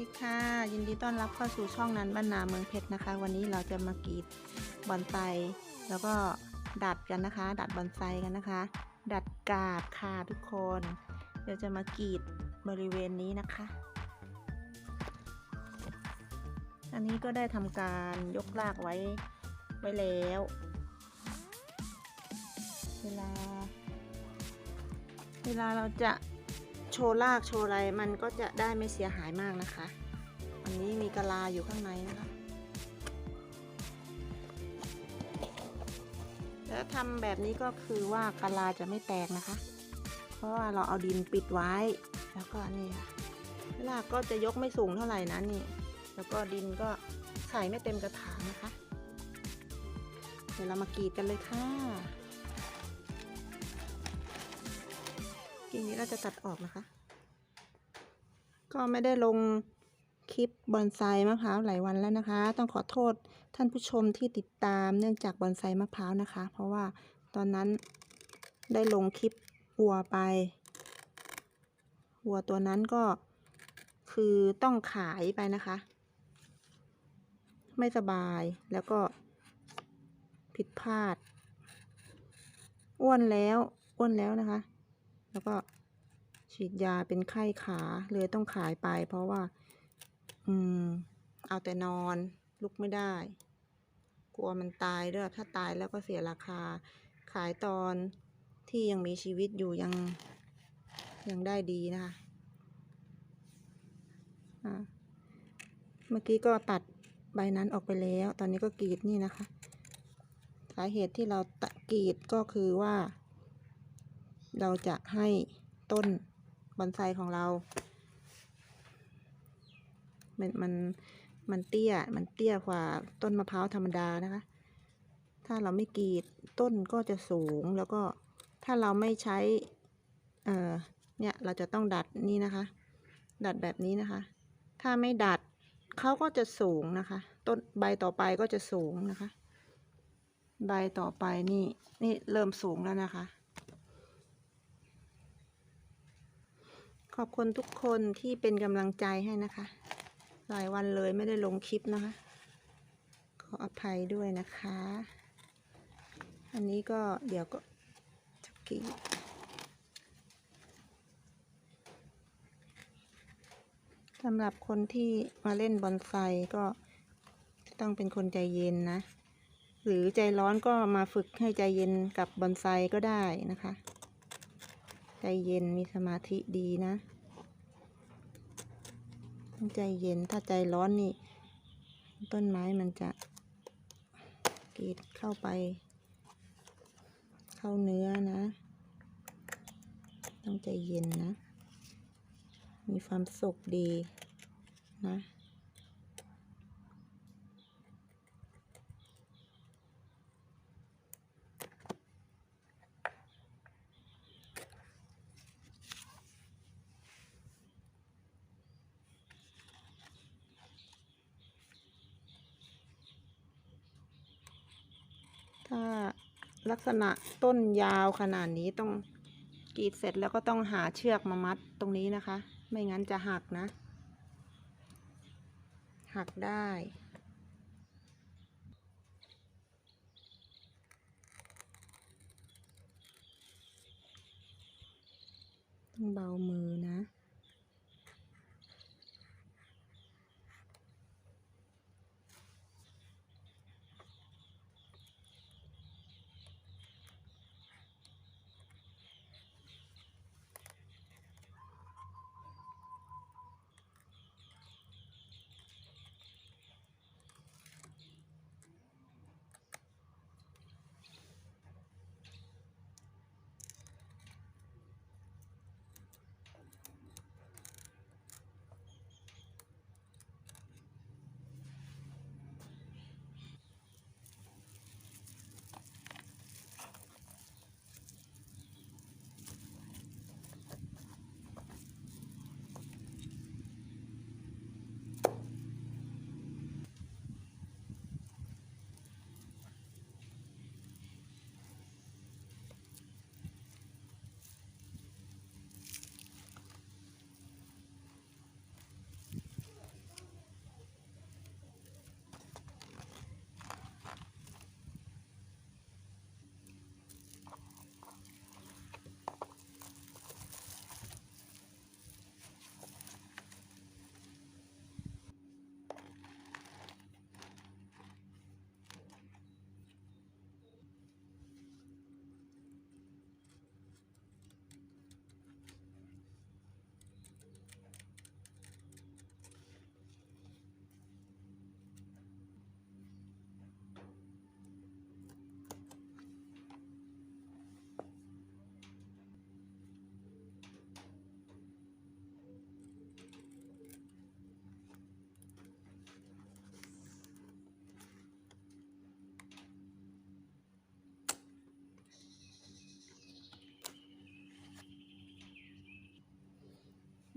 ีค่ะ ยินดีต้อนรับเข้าสู่ช่องนั้นบ้านนาเมืองเพชรนะคะ วันนี้เราจะมากรีดบอนไซแล้วก็ดัดกันนะคะ ดัดบอนไซกันนะคะ ดัดกาบค่ะทุกคน เดี๋ยวจะมากรีดบริเวณนี้นะคะ อันนี้ก็ได้ทำการยกลากไว้ไว้แล้ว เวลา เวลาเราจะ โชว์ลากโชว์อะไรมันก็จะได้ไม่เสียหายมากนะคะ อันนี้มีกะลาอยู่ข้างในนะคะ แล้วทำแบบนี้ก็คือว่ากะลาจะไม่แตกนะคะ เพราะว่าเราเอาดินปิดไว้ แล้วก็นี่ค่ะลากก็จะยกไม่สูงเท่าไหร่นะนี่ แล้วก็ดินก็ใส่ไม่เต็มกระถางนะคะ เดี๋ยวเรามากรีดกันเลยค่ะ กิ่งนี้เราจะตัดออกนะคะ ก็ไม่ได้ลงคลิปบอนไซมะพร้าวหลายวันแล้วนะคะ ต้องขอโทษท่านผู้ชมที่ติดตามเนื่องจากบอนไซมะพร้าวนะคะ เพราะว่าตอนนั้นได้ลงคลิปวัวไปวัวตัวนั้นก็คือต้องขายไปนะคะ ไม่สบายแล้วก็ผิดพลาด อ้วนแล้วอ้วนแล้วนะคะ แล้วก็ฉีดยาเป็นไข้ขาเลยต้องขายไป เพราะว่า อืม เอาแต่นอนลุกไม่ได้ กลัวมันตายด้วยถ้าตายแล้วก็เสียราคา ขายตอนที่ยังมีชีวิตอยู่ยัง ยังได้ดีนะคะเมื่อกี้ก็ตัดใบนั้นออกไปแล้ว ตอนนี้ก็กรีดนี่นะคะ สาเหตุที่เราตัดกรีดก็คือว่า เราจะให้ต้นบอนไซของเรา มันมันมันเตี้ย มันเตี้ยกว่าต้นมะพร้าวธรรมดานะคะ ถ้าเราไม่กรีดต้นก็จะสูงแล้วก็ถ้าเราไม่ใช้ เอ่อ เนี่ยเราจะต้องดัดนี่นะคะ ดัดแบบนี้นะคะ ถ้าไม่ดัดเขาก็จะสูงนะคะ ต้นใบต่อไปก็จะสูงนะคะ ใบต่อไปนี่นี่เริ่มสูงแล้วนะคะ ขอบคุณทุกคนที่เป็นกำลังใจให้นะคะ หลายวันเลยไม่ได้ลงคลิปนะคะ ขออภัยด้วยนะคะ อันนี้ก็เดี๋ยวก็จะกรีสำหรับคนที่มาเล่นบอนไซก็ต้องเป็นคนใจเย็นนะ หรือใจร้อนก็มาฝึกให้ใจเย็นกับบอนไซก็ได้นะคะ ใจเย็นมีสมาธิดีนะต้องใจเย็นถ้าใจร้อนนี่ ต้นไม้มันจะกรีดเข้าไป เข้าเนื้อนะ ต้องใจเย็นนะ มีความสุขดีนะ ถ้า ลักษณะต้นยาวขนาดนี้ต้องกรีดเสร็จแล้วก็ต้องหาเชือกมามัดตรงนี้นะคะ ไม่งั้นจะหักนะ หักได้ต้องเบามือ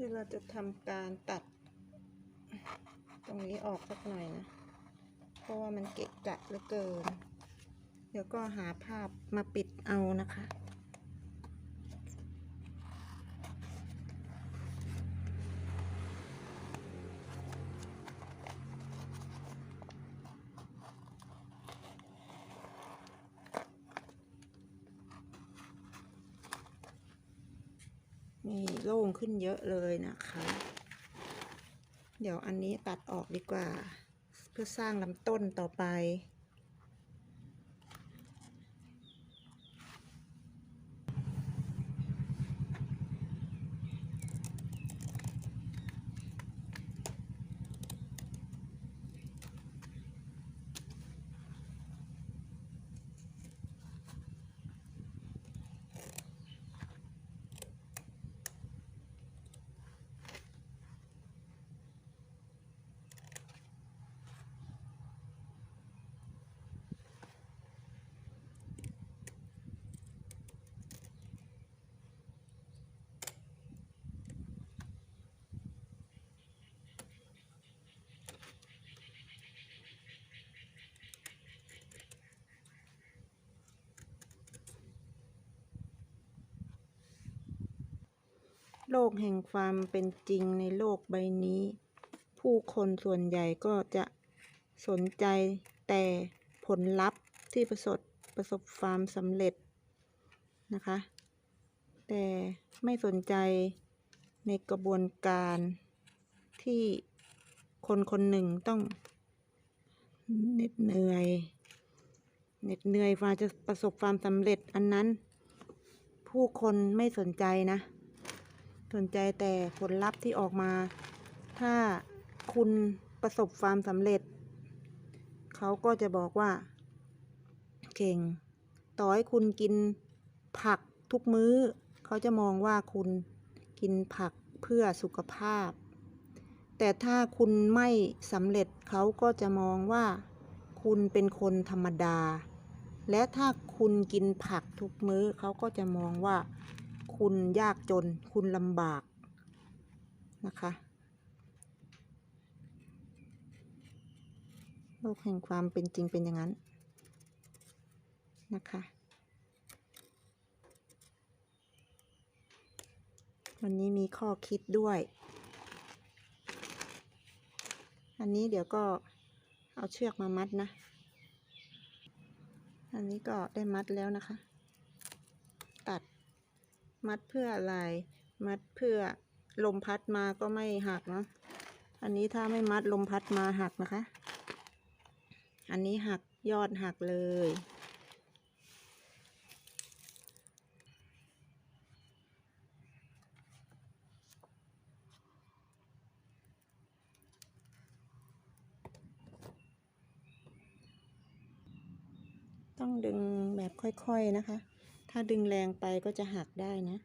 เดี๋ยวเราจะทำการตัด ตรงนี้ออกสักหน่อยนะ เพราะว่ามันเกะกะเหลือเกิน เดี๋ยวก็หาภาพมาปิดเอานะคะ นี่โล่งขึ้นเยอะเลยนะคะ เดี๋ยวอันนี้ตัดออกดีกว่า เพื่อสร้างลำต้นต่อไป โลกแห่งความเป็นจริงในโลกใบนี้ ผู้คนส่วนใหญ่ก็จะสนใจแต่ผลลัพธ์ที่ประสบประสบความสำเร็จนะคะ แต่ไม่สนใจในกระบวนการที่คนคนหนึ่งต้องเหน็ดเหนื่อยเหน็ดเหนื่อยกว่าจะประสบความสำเร็จอันนั้น ผู้คนไม่สนใจนะ สนใจแต่ผลลัพธ์ที่ออกมา ถ้าคุณประสบความสำเร็จ เขาก็จะบอกว่า เก่ง ต่อให้คุณกินผักทุกมื้อ เขาจะมองว่าคุณกินผักเพื่อสุขภาพ แต่ถ้าคุณไม่สำเร็จเขาก็จะมองว่า คุณเป็นคนธรรมดา และถ้าคุณกินผักทุกมื้อ เขาก็จะมองว่า คุณยากจน คุณลำบากนะคะ โลกแห่งความเป็นจริงเป็นอย่างนั้นนะคะ วันนี้มีข้อคิดด้วย อันนี้เดี๋ยวก็เอาเชือกมามัดนะ อันนี้ก็ได้มัดแล้วนะคะ มัดเพื่ออะไร มัดเพื่อลมพัดมาก็ไม่หักเนาะ อันนี้ถ้าไม่มัดลมพัดมาหักนะคะ อันนี้หักยอดหักเลย ต้องดึงแบบค่อยๆนะคะ ถ้าดึงแรงไปก็จะหักได้นะ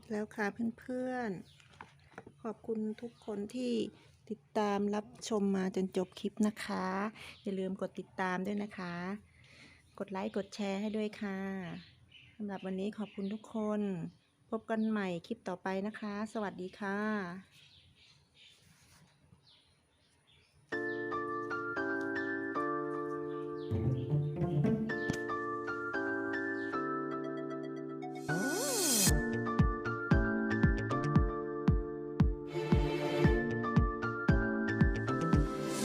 จแล้วค่ะเพื่อนๆ ขอบคุณทุกคนที่ติดตามรับชมมาจนจบคลิปนะคะ อย่าลืมกดติดตามด้วยนะคะ กดไลค์กดแชร์ให้ด้วยค่ะสำหรับวันนี้ขอบคุณทุกคน พบกันใหม่คลิปต่อไปนะคะ สวัสดีค่ะ